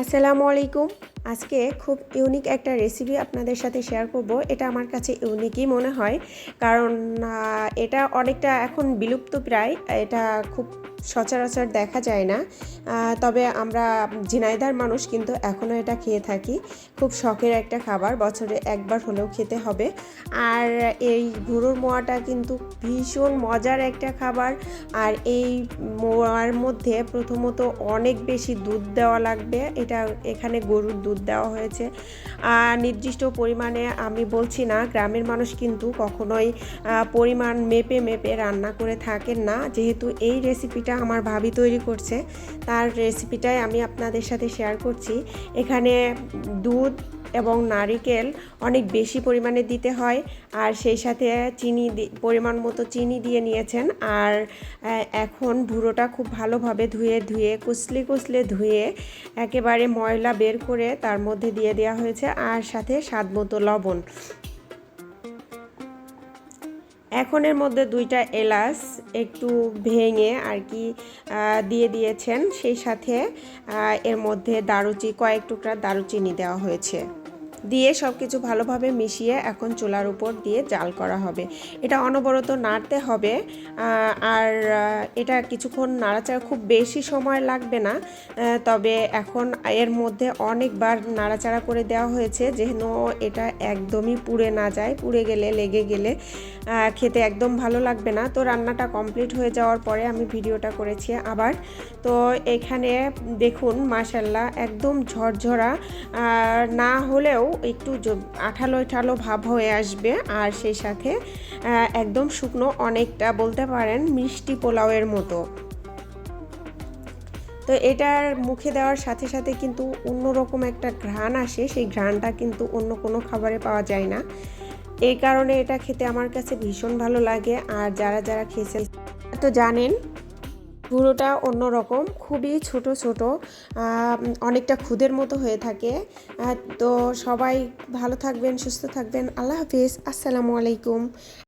আসসালামু আলাইকুম। আজকে খুব ইউনিক একটা রেসিপি আপনাদের সাথে শেয়ার করব। এটা আমার কাছে ইউনিকই মনে হয়। কারণ এটা অনেকটা এখন বিলুপ্ত প্রায়। এটা খুব সচরাচর দেখা যায় না। তবে আমরা ঝিনাইদার মানুষ কিন্তু এখনও এটা খেয়ে থাকি। খুব শখের একটা খাবার, বছরে একবার হলেও খেতে হবে। আর এই গরুর মোয়াটা কিন্তু ভীষণ মজার একটা খাবার। আর এই মোয়ার মধ্যে প্রথমত অনেক বেশি দুধ দেওয়া লাগবে। এটা এখানে গরুর দুধ দেওয়া হয়েছে। আর নির্দিষ্ট পরিমাণে আমি বলছি না, গ্রামের মানুষ কিন্তু কখনোই পরিমাণ মেপে মেপে রান্না করে থাকেন না। যেহেতু এই রেসিপিটা আমার ভাবি তৈরি করছে, তার রেসিপিটাই আমি আপনাদের সাথে শেয়ার করছি। এখানে দুধ এবং নারিকেল অনেক বেশি পরিমাণে দিতে হয়, আর সেই সাথে চিনি পরিমাণ মতো চিনি দিয়ে নিয়েছেন, আর এখন ভুড়োটা খুব ভালোভাবে ধুয়ে ধুয়ে কুচলে কুচলে ধুয়ে একেবারে ময়লা বের করে তার মধ্যে দিয়ে দেওয়া হয়েছে, আর সাথে স্বাদ মতো লবণ। এখন এর মধ্যে দুইটা এলাচ একটু ভেঙে আর কি দিয়ে দিয়েছেন। সেই সাথে এর মধ্যে দারুচি, কয়েক টুকরা দারুচিনি দেওয়া হয়েছে। দিয়ে সব কিছু ভালোভাবে মিশিয়ে এখন চুলার উপর দিয়ে জাল করা হবে। এটা অনবরত নাড়তে হবে আর এটা কিছুক্ষণ নাড়াচাড়া খুব বেশি সময় লাগবে না তবে এখন এর মধ্যে অনেকবার নাড়াচাড়া করে দেওয়া হয়েছে, যেন এটা একদমই পুড়ে না যায়, পুড়ে গেলে, লেগে গেলে খেতে একদম ভালো লাগবে না। তো রান্নাটা কমপ্লিট হয়ে যাওয়ার পরে আমি ভিডিওটা করেছি আবার। তো এখানে দেখুন মাশাল্লাহ একদম ঝরঝরা না হলেও একটু আঠালো ঠালো ভাব হয়ে আসবে। আর সেই সাথে একদম শুকনো অনেকটা বলতে পারেন মিষ্টি পোলাওয়ের মতো। তো এটার মুখে দেওয়ার সাথে সাথে কিন্তু অন্যরকম একটা ঘ্রাণ আসে। সেই ঘ্রাণটা কিন্তু অন্য কোনো খাবারে পাওয়া যায় না। এই কারণে এটা খেতে আমার কাছে ভীষণ ভালো লাগে। আর যারা যারা খেয়েছেন তো জানেন পুরোটা অন্যরকম খুবই ছোট ছোট অনেকটা খুদের মতো হয়ে থাকে। তো সবাই ভালো থাকবেন, সুস্থ থাকবেন। আল্লাহ হাফিজ। আসসালামু আলাইকুম।